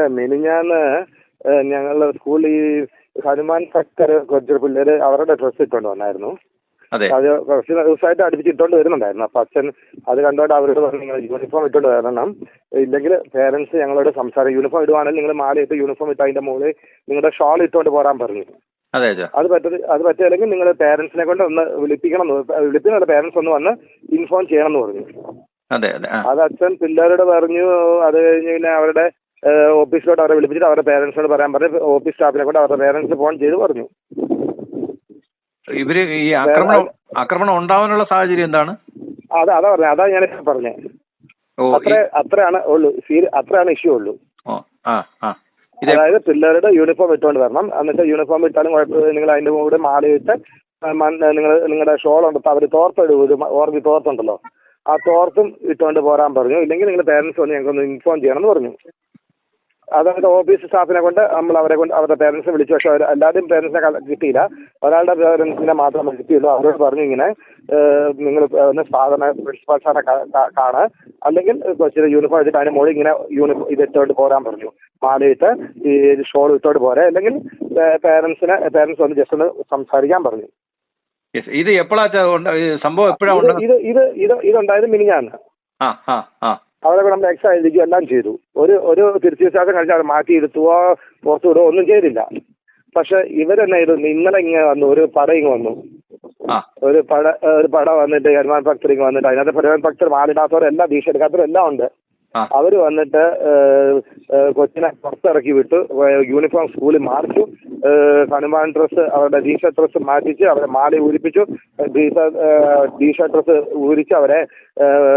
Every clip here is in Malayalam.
മിനിഞ്ഞാന്ന് ഞങ്ങളുടെ സ്കൂളിൽ ഈ ഹനുമാൻ ഭക്തർ കുറച്ച് പിള്ളേർ അവരുടെ ഡ്രസ്സ് ഇട്ടുകൊണ്ട് വന്നായിരുന്നു. അതെ. കുറച്ച് ദിവസമായിട്ട് അടുപ്പിച്ച് ഇട്ടുകൊണ്ട് വരുന്നുണ്ടായിരുന്നു. അപ്പം അച്ഛൻ അത് കണ്ടോണ്ട് അവരോട് പറഞ്ഞു നിങ്ങൾ യൂണിഫോം ഇട്ടുകൊണ്ട് വരണം. ഇല്ലെങ്കിൽ പേരൻസ് ഞങ്ങളോട് സംസാരം യൂണിഫോം ഇടുവാണെങ്കിൽ നിങ്ങൾ മാലയിട്ട് യൂണിഫോം ഇട്ട് അതിന്റെ മുകളിൽ നിങ്ങളുടെ ഷാൾ ഇട്ടുകൊണ്ട് പോരാൻ പറഞ്ഞു. അതെ പറ്റത് അത് പറ്റില്ലെങ്കിൽ നിങ്ങൾ പേരൻസിനെ കൊണ്ട് ഒന്ന് വിളിപ്പിക്കണം വിളിപ്പിക്കുന്ന പേരൻസ് ഒന്ന് വന്ന് ഇൻഫോം ചെയ്യണം എന്ന് പറഞ്ഞു. അതെ അച്ഛൻ പിള്ളേരോട് പറഞ്ഞു. അത് കഴിഞ്ഞ് പിന്നെ അവരുടെ ഓഫീസിലോട്ട് അവരെ വിളിപ്പിച്ചിട്ട് അവരുടെ പേരൻസിനോട് പറയാൻ പറഞ്ഞു ഓഫീസ് സ്റ്റാഫിനെ കൊണ്ട് അവരുടെ പേരൻസ് ഫോൺ ചെയ്ത് പറഞ്ഞു. ഇവർ ഈ ആക്രമണം ആക്രമണം ഉണ്ടാവാനുള്ള സാഹചര്യം എന്താണ്? അതെ അതാ പറഞ്ഞത് അതാ ഞാൻ പറഞ്ഞത് ഓ അത്ര അത്രയാണ് ഉള്ളൂ അത്രയാണ് ഇഷ്യൂ ഉള്ളൂ. അതായത് പിള്ളേരുടെ യൂണിഫോം ഇട്ടുകൊണ്ട് വരണം. എന്നിട്ട് യൂണിഫോം ഇട്ടാലും കുഴപ്പമില്ല നിങ്ങൾ അതിന്റെ കൂടെ മാലയിട്ട് നിങ്ങൾ നിങ്ങളുടെ ഷോൾ ഉണ്ട് അവർ തോർത്തിടും ഓർമ്മ ഓർമ്മി തോർത്തുണ്ടല്ലോ. ആ തോർത്തും ഇട്ടുകൊണ്ട് പോരാൻ പറഞ്ഞു. ഇല്ലെങ്കിൽ നിങ്ങൾ പേരൻസ് വന്ന് ഞങ്ങൾക്കൊന്ന് ഇൻഫോം ചെയ്യണം എന്ന് പറഞ്ഞു. അതായത് ഓഫീസ് സ്റ്റാഫിനെ കൊണ്ട് നമ്മൾ അവരെ കൊണ്ട് അവരുടെ പേരൻസിനെ വിളിച്ചു. പക്ഷെ അവർ എല്ലാവരുടെയും പേരൻസിനെ കിട്ടിയില്ല. ഒരാളുടെ പേരൻസിനെ മാത്രം കിട്ടിയുള്ളൂ. അവരോട് പറഞ്ഞു ഇങ്ങനെ നിങ്ങൾ ഒന്ന് സാധാരണ പ്രിൻസിപ്പാൾ സാറിനെ കാണ്. അല്ലെങ്കിൽ കൊച്ചിന് യൂണിഫോം എടുത്തിട്ട് അതിന് മുകളിൽ ഇങ്ങനെ യൂണിഫോം ഇത് ഇട്ടുകൊണ്ട് പോരാൻ പറഞ്ഞു. മാലയിട്ട് ഈ ഷോൾ ഇട്ടോട് പോരെ. അല്ലെങ്കിൽ പേരൻസിനെ പേരൻസ് വന്ന് ജസ്റ്റ് ഒന്ന് സംസാരിക്കാൻ പറഞ്ഞു. ഇത് എപ്പോഴാ സംഭവം എപ്പോഴാ ഇത് ഇത് ഇത് ഇത് ഇതുണ്ടായത് മിനിഞ്ഞാന്ന്. ആ ആ ആ. അവരെ കൂടെ നമ്മൾ എക്സ് എഴുതിക്കുക എല്ലാം ചെയ്തു. ഒരു ഒരു തിരിച്ചു വിശ്വാസം കഴിച്ചാൽ അവർ മാറ്റി ഇരുത്തുവോ പുറത്തു വിടുവോ ഒന്നും ചെയ്തില്ല. പക്ഷെ ഇവരെന്നെ ഇത് ഇന്നലെ ഇങ്ങനെ വന്നു ഒരു പട ഇങ്ങ് വന്നു. ഒരു പട ഒരു പട വന്നിട്ട് ഹനുമാൻ ഭക്തർ ഇങ്ങ് വന്നിട്ട് അതിനകത്ത് ഹനുമാൻ ഭക്തർ മാലിടാത്തവരും എല്ലാം ദീക്ഷ എല്ലാം ഉണ്ട്. ആ. അവർ വന്നിട്ട് കൊച്ചിനെ പുറത്തിറക്കി വിട്ടു. യൂണിഫോം സ്കൂളിൽ മാറിച്ചു. ഹനുമാൻ ഡ്രസ്സ് അവരുടെ ടീഷർട്ട് ഡ്രസ്സ് മാറ്റിച്ച് അവരെ മാളി ഊരിപ്പിച്ചു. ടീഷർട്ട് ഡ്രസ്സ് ഊരിച്ച് അവരെ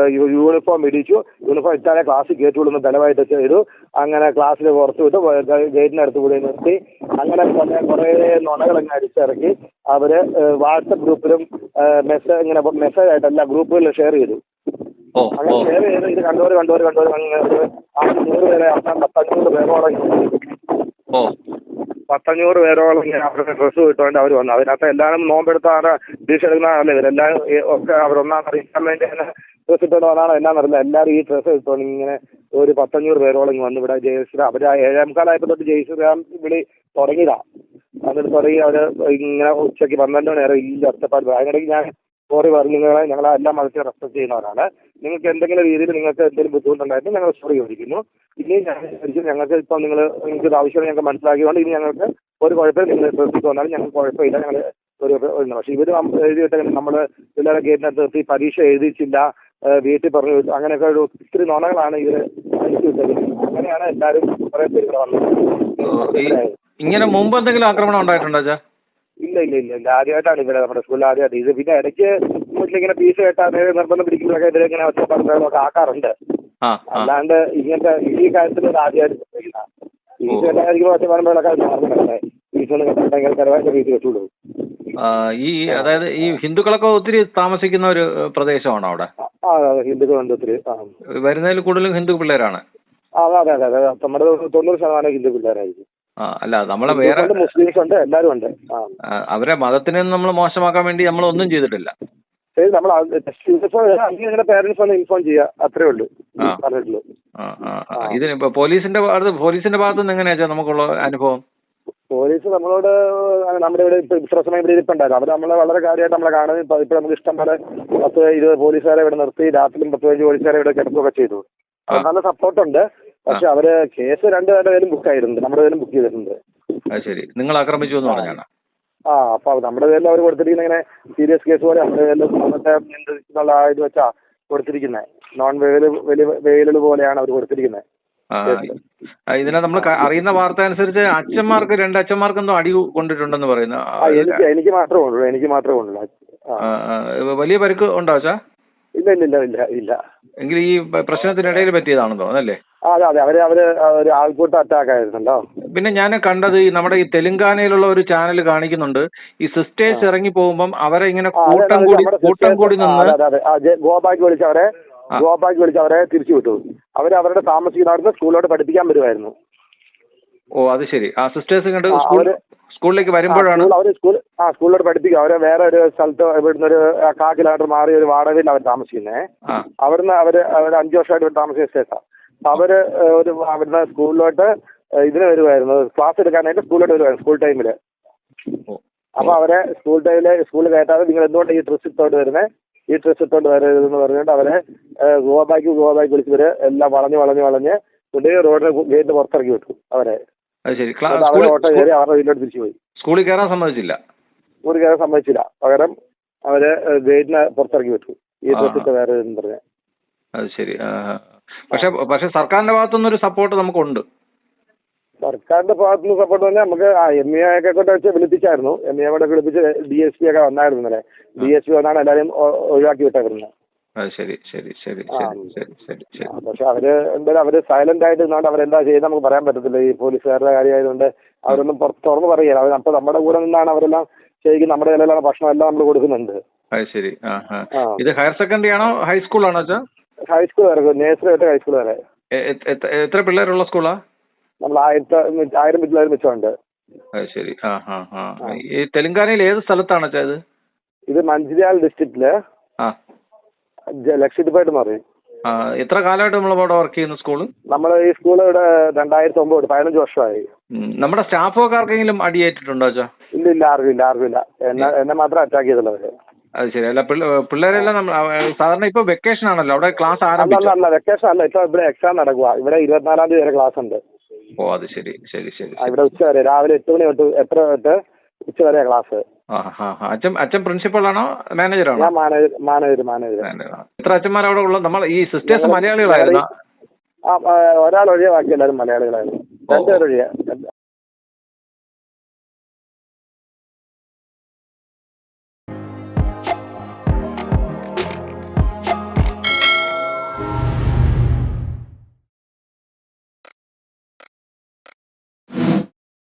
യൂണിഫോം ഇടിച്ചു. യൂണിഫോം ഇട്ടാലേ ക്ലാസ്സിൽ കയറ്റുള്ളൂ ബലമായിട്ട് ചെയ്തു. അങ്ങനെ ക്ലാസ്സിൽ പുറത്തു വിട്ടു. ഗേറ്റിനടുത്ത് കൂടി നിർത്തി. അങ്ങനെ കുറേ കുറേ നുണകളങ്ങ് അടിച്ചിറക്കി. അവർ വാട്സപ്പ് ഗ്രൂപ്പിലും മെസ്സേജ് ഇങ്ങനെ മെസ്സേജ് ആയിട്ട് എല്ലാ ഗ്രൂപ്പുകളിലും ഷെയർ ചെയ്തു. ഓ അങ്ങനെ ഓ. ഷെയർ ചെയ്ത് ഇത് കണ്ടവർ കണ്ടവർ കണ്ടവർ അങ്ങനെ ഒരു ആദ്യം നൂറ് പേരെ അവസാനം പത്തഞ്ഞൂറ് പേരോളം ഓ. പത്തഞ്ഞൂറ് പേരോളം ഇങ്ങനെ അവരുടെ ഡ്രസ്സ് കിട്ടുകൊണ്ട് അവർ വന്നു. അതിനകത്ത് എല്ലാവരും നോമ്പെടുത്താണ് ദീക്ഷ എടുക്കുന്നതാണല്ലോ ഇവരെല്ലാവരും ഈ ഒക്കെ അവരൊന്നാം അറിയിക്കാൻ വേണ്ടി തന്നെ ഡ്രസ്സ് ഇട്ടുകൊണ്ട് വന്നാണോ എന്നാന്നറിയില്ല എല്ലാവരും ഈ ഡ്രസ്സ് ഇട്ടുകൊണ്ട് ഇങ്ങനെ ഒരു പത്തഞ്ഞൂറ് പേരോളം ഇങ്ങ് വന്നു. ഇവിടെ ജയശ്രീ അവർ ഏഴാം കാലായപ്പോൾ തൊട്ട് ജയശ്രീരാം വിളി തുടങ്ങിയതാ. എന്നിട്ട് തുടങ്ങി അവർ ഇങ്ങനെ ഉച്ചയ്ക്ക് പന്ത്രണ്ട് മണി വരെ ഇല്ല ഒറ്റപ്പാട് അതിനിടയ്ക്ക് ഞാൻ സോറി പറഞ്ഞു നിങ്ങളെ ഞങ്ങൾ എല്ലാ മതത്തെ റെസ്പെക്ട് ചെയ്യുന്നവരാണ്. നിങ്ങൾക്ക് എന്തെങ്കിലും രീതിയിൽ നിങ്ങൾക്ക് എന്തെങ്കിലും ബുദ്ധിമുട്ടുണ്ടായിട്ട് ഞങ്ങൾ സോറി ചോദിക്കുന്നു ഇനി ഞങ്ങൾക്ക് ഇപ്പം നിങ്ങൾ നിങ്ങൾക്ക് ഇത് ആവശ്യം ഞങ്ങൾക്ക് മനസ്സിലാക്കിയതുകൊണ്ട് ഇനി ഞങ്ങൾക്ക് ഒരു കുഴപ്പമില്ല നിങ്ങൾ ശ്രദ്ധിച്ചു വന്നാലും ഞങ്ങൾക്ക് കുഴപ്പമില്ല. ഞങ്ങൾ ഒരു പക്ഷേ ഇവർ എഴുതിയിട്ട് നമ്മൾ പിള്ളേരെ ഗേറ്റിനകത്ത് നിർത്തി പരീക്ഷ എഴുതിച്ചില്ല വീട്ടിൽ പറഞ്ഞു. അങ്ങനെയൊക്കെ ഒരു ഒത്തിരി നുണകളാണ് ഇവർ അങ്ങനെയാണ് എല്ലാവരും പേര് ഇങ്ങനെ മുമ്പ് എന്തെങ്കിലും ആക്രമണം ഉണ്ടായിട്ടുണ്ടോ ഇല്ല ഇല്ല ഇല്ല ഇല്ല. ആദ്യമായിട്ടാണ് ഇവിടെ നമ്മുടെ സ്കൂളിൽ ആദ്യമായിട്ട് ഇത് പിന്നെ ഇടയ്ക്ക് വീട്ടിലിങ്ങനെ പീസ് കേട്ടാൽ നിർബന്ധം പിടിക്കുമ്പോഴൊക്കെ ഇവരെ ഇങ്ങനെ ആക്കാറുണ്ട്. പറഞ്ഞൊക്കെ ആ. അല്ലാണ്ട് ഇങ്ങനത്തെ ഈ കാര്യത്തിൽ ഇത് ആദ്യമായിട്ട് കേട്ടായിരിക്കും ഒന്നും കേട്ടാൽ ഈ അതായത് ഈ ഹിന്ദുക്കളൊക്കെ ഒത്തിരി താമസിക്കുന്ന ഒരു പ്രദേശമാണോ അവിടെ? ഹിന്ദുക്കളുണ്ട് ഒത്തിരി. വരുന്നതിൽ കൂടുതലും ഹിന്ദു പിള്ളേരാണ്. അതെ അതെ അതെ. നമ്മുടെ തൊണ്ണൂറ് ശതമാനം ഹിന്ദു പിള്ളേരായിരിക്കും. അല്ല നമ്മളെ വേറെ മുസ്ലിംസ് ഉണ്ട് എല്ലാവരും ഉണ്ട് അവരെ മതത്തിനെ നമ്മൾ മോശമാക്കാൻ വേണ്ടി നമ്മൾ ഒന്നും ചെയ്തിട്ടില്ല. ശരി നമ്മൾ പേരൻസ് ഒന്ന് ഇൻഫോം ചെയ്യുക അത്രേ ഉള്ളൂ. പറഞ്ഞിട്ടുള്ളൂ ആ. പോലീസിന്റെ പോലീസിന്റെ ഭാഗത്ത് നിന്ന് എങ്ങനെയാ നമുക്കുള്ള അനുഭവം? പോലീസ് നമ്മളോട് നമ്മുടെ ഇവിടെ ഇപ്പൊ ഇത്ര സമയം ഇവിടെ ഇരിപ്പുണ്ടായിരുന്നു. അവർ നമ്മളെ വളരെ കാര്യമായിട്ട് നമ്മളെ കാണുന്നത് ഇപ്പൊ ഇപ്പൊ നമുക്ക് ഇഷ്ടം പോലെ പത്ത് ഇരുപത് പോലീസുകാരെ ഇവിടെ നിർത്തി രാത്രിയും പത്ത് പതിനഞ്ച് പോലീസുകാരെ ഇവിടെ കിടക്കുകയൊക്കെ ചെയ്തു. നല്ല നല്ല സപ്പോർട്ടുണ്ട് പക്ഷെ അവർ കേസ് രണ്ടുപേരുടെ പേരും ബുക്ക് ആയിരുന്നു നമ്മുടെ പേരും ബുക്ക് ചെയ്തിട്ടുണ്ട്. ശരി. നിങ്ങൾ ആക്രമിച്ചു എന്ന് പറഞ്ഞാണ്. ആ അപ്പൊ നമ്മുടെ പേരിൽ അവർ കൊടുത്തിരിക്കുന്ന ഇങ്ങനെ സീരിയസ് കേസ് പോലെ നമ്മുടെ പേരിൽ ആ ഇത് വെച്ചാ കൊടുത്തിരിക്കുന്നത് നോൺ വെയിൽ വലിയ പോലെയാണ് അവർ കൊടുത്തിരിക്കുന്നത് ഇതിനെ നമ്മൾ അറിയുന്ന വാർത്ത അനുസരിച്ച് അച്ഛന്മാർക്ക് രണ്ട് അച്ഛന്മാർക്ക് എന്തോ അടി കൊണ്ടിട്ടുണ്ടെന്ന് പറയുന്നു എനിക്ക് എനിക്ക് മാത്രമേ ഉള്ളൂ. എനിക്ക് മാത്രമേ ഉള്ളൂ. വലിയ പരിക്ക് ഉണ്ടോ അച്ഛാ? ഇല്ല ഇല്ല ഇല്ല ഇല്ല ഇല്ല. എങ്കിൽ ഈ പ്രശ്നത്തിനിടയിൽ പറ്റിയതാണെന്ന് തോന്നുന്നല്ലേ അതെ അതെ. അവർ അവർ ഒരു ആൾക്കൂട്ട അറ്റാക്ക് ആയിരുന്നല്ലോ. പിന്നെ ഞാൻ കണ്ടത് ഈ നമ്മുടെ ഈ തെലുങ്കാനയിലുള്ള ഒരു ചാനൽ കാണിക്കുന്നുണ്ട്. ഈ സിസ്റ്റേഴ്സ് ഇറങ്ങി പോകുമ്പോൾ അവരെ ഇങ്ങനെ കൂട്ടം കൂടി കൂട്ടം കൂടി നിന്ന് ഗോപാക്ക് അവരെ ഗോപാക്ക് വിളിച്ചവരെ ആ. വിളിച്ചവരെ തിരിച്ചു വിട്ടു. അവർ അവരുടെ താമസിക്കുന്ന അവിടുന്ന് സ്കൂളിലോട്ട് പഠിപ്പിക്കാൻ വരുമായിരുന്നു ഓ അത് ശരി. ആ സിസ്റ്റേഴ്സ് കണ്ട് അവര്- സ്കൂളിലേക്ക് വരുമ്പോഴാണ് അവർ സ്കൂൾ ആ സ്കൂളിലോട്ട് പഠിപ്പിക്കുക അവരെ വേറെ ഒരു സ്ഥലത്ത് ഇവിടുന്ന് ഒരു കാ കിലോമീറ്റർ മാറി ഒരു വാടകയിൽ അവർ താമസിക്കുന്നത് അവിടുന്ന് അവർ അവർ അഞ്ചു വർഷമായിട്ട് ഇവിടെ താമസിച്ച ശേഷം അവർ ഒരു അവിടുന്ന് സ്കൂളിലോട്ട് ഇതിന് വരുമായിരുന്നു ക്ലാസ് എടുക്കാനായിട്ട് സ്കൂളിലോട്ട് വരുമായിരുന്നു സ്കൂൾ ടൈമിൽ. അപ്പൊ അവരെ സ്കൂൾ ടൈമിൽ സ്കൂളിൽ കയറ്റാതെ നിങ്ങൾ എന്തുകൊണ്ട് ഈ ഡ്രസ് ഇട്ടോണ്ട് വരുന്നത് ഈ ഡ്രസ് ഇട്ടോണ്ട് വരരുതെന്ന് പറഞ്ഞുകൊണ്ട് അവരെ ഏഹ്, ഗോവ ബാക്ക് ഗോവ ബാക്ക് വിളിച്ചവര് എല്ലാം വളഞ്ഞ് വളഞ്ഞ് വളഞ്ഞ് കൊണ്ടുപോയി റോഡിന് ഗേറ്റ് പുറത്തിറക്കി വിട്ടു അവരെ. അത് ശരി. ഓട്ടോ കയറി അവരുടെ വീട്ടിലോട്ട് തിരിച്ചു പോയി. സ്കൂളിൽ കയറാൻ സമ്മതിച്ചില്ല. സ്കൂളിൽ കയറാൻ സമ്മതിച്ചില്ല. പകരം അവർ ഗേറ്റിന് പുറത്തിറക്കി വിട്ടു. ഈ ദിവസത്തെ വേറെ പറഞ്ഞു. അത് ശരി. പക്ഷെ പക്ഷെ സർക്കാരിന്റെ ഭാഗത്തുനിന്ന് ഒരു സപ്പോർട്ട് നമുക്കുണ്ട്. സർക്കാരിന്റെ ഭാഗത്തുനിന്ന് സപ്പോർട്ട് തന്നെ നമുക്ക് ആ എം ഇ ഒക്കെ കൊണ്ട് വെച്ച് വിളിപ്പിച്ചായിരുന്നു. എം ഇ കൂടെ വിളിപ്പിച്ച് ഡി എസ് പി ഒക്കെ വന്നായിരുന്നു ഇന്നലെ. ഡി എസ് പി വന്നാണ് എല്ലാവരും ഒഴിവാക്കി വിട്ടേക്കുന്നത്. അത് ശരി ശരി ശരി ശരി ശരി ശരി ശരി. പക്ഷെ അവർ എന്തായാലും അവർ സൈലന്റ് ആയിട്ട് നിന്നുകൊണ്ട് അവരെന്താ ചെയ്യുന്നത് നമുക്ക് പറയാൻ പറ്റത്തില്ല. ഈ പോലീസുകാരുടെ കാര്യമായതുകൊണ്ട് അവരൊന്നും പുറത്ത് തുറന്ന് പറയുക അവർ അപ്പൊ നമ്മുടെ കൂടെ നിന്നാണ് അവരെല്ലാം ശരിക്കും നമ്മുടെ നിലയിലുള്ള ഭക്ഷണം എല്ലാം നമ്മൾ കൊടുക്കുന്നുണ്ട്. അത് ശരി. ഇത് ഹയർ സെക്കൻഡറി ആണോ ഹൈസ്കൂളാണോ വെച്ചാ ഹൈസ്കൂൾ വരെ നേഴ്സറി തൊട്ട് ഹൈസ്കൂൾ വരെ. എത്ര പിള്ളേരുള്ള സ്കൂളാ? നമ്മൾ ആയിരത്തി ആയിരം പിള്ളേർ മിച്ചമുണ്ട്. അത് ശരി. ആ ആ ആ. ഈ തെലങ്കാനയിൽ ഏത് സ്ഥലത്താണ് ഇത്? ഇത് മഞ്ചിരിയാൽ ഡിസ്ട്രിക്റ്റിൽ ആ. ലക്ഷദ്വീപായിട്ട് മാറി. എത്ര കാലമായിട്ട് നമ്മൾ അവിടെ വർക്ക് ചെയ്യുന്ന സ്കൂൾ നമ്മൾ ഈ സ്കൂൾ ഇവിടെ രണ്ടായിരത്തി ഒമ്പത് പതിനഞ്ച് വർഷമായി. നമ്മുടെ സ്റ്റാഫൊക്കെ ആർക്കെങ്കിലും അടിയേറ്റിട്ടുണ്ടോ അച്ഛാ? ഇല്ല ഇല്ല ആർക്കും ഇല്ല ആർക്കും ഇല്ല എന്നെ എന്നെ മാത്രം അറ്റാക്ക് ചെയ്തുള്ളത് അത് ശരി. അല്ല പിള്ള- പിള്ളേരെല്ലാം നമ്മൾ സാധാരണ ഇപ്പൊ വെക്കേഷൻ ആണല്ലോ. അവിടെ ക്ലാസ് ആരംഭിച്ചു? അല്ല വെക്കേഷൻ അല്ല. ഇപ്പൊ ഇവിടെ എക്സാം നടക്കുക ഇവിടെ ഇരുപത്തിനാലാം തീയതി വരെ ക്ലാസ് ഉണ്ട്. ഓ അത് ശരി. ശരി ശരി ഇവിടെ ഉച്ച വരെ. രാവിലെ എട്ട് മണി തൊട്ട് എത്ര തൊട്ട് ഉച്ച വരെ ക്ലാസ് അച്ഛൻ അച്ഛൻ പ്രിൻസിപ്പൾ ആണോ? മാനേജർ ആണോ? ഞാൻ മാനേജർ മാനേജർ. എത്ര അച്ഛന്മാർ അവിടെ ഉള്ളത്? നമ്മൾ ഈ സിസ്റ്റേഴ്സ് മലയാളികളായിരുന്നു? ഒരാൾ ഒഴികെ ബാക്കി എല്ലാവരും മലയാളികളായിരുന്നു. രണ്ടുപേർ ഒഴികെ